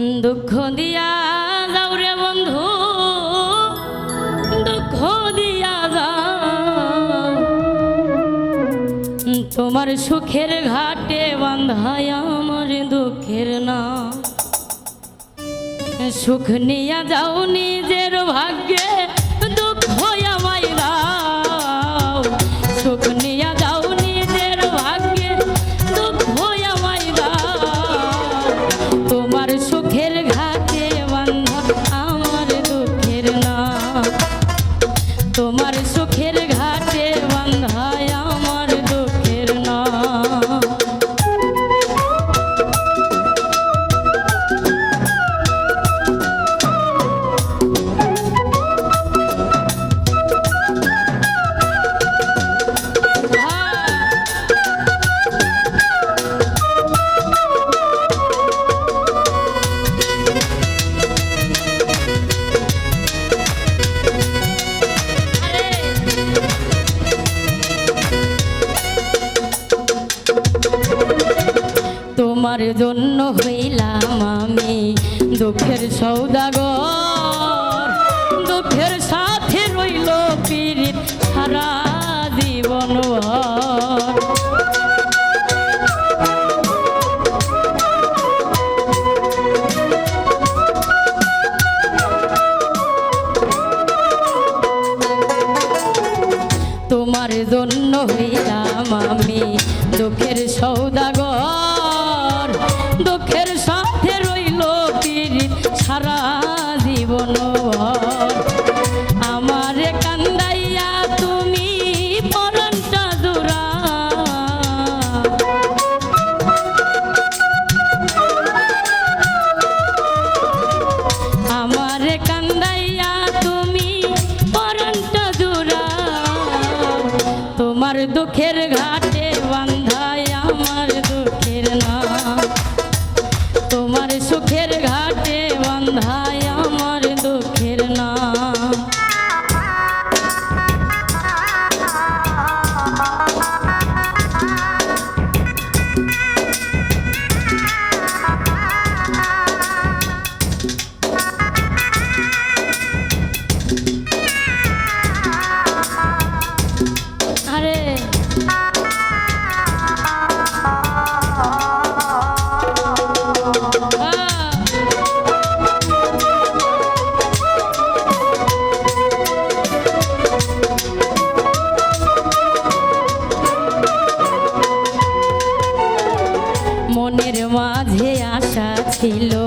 দুঃখ দিয়া যাও রে বন্ধু, দুঃখ দিয়া যাও। তোমার সুখের ঘাটে বান্ধায় আমার দুঃখের না সুখ নিয়া যাও নিজের ভাগ্যে তোমার তোমার জন্য হইলাম আমি দুঃখের সৌদাগর। দুঃখের সাথে রইল পীড়িত সারা জীবন তোমার জন্য হইলাম আমি দুঃখের সৌদাগর। তোমার দুঃখের ঘাটে বান্ধায় ছিল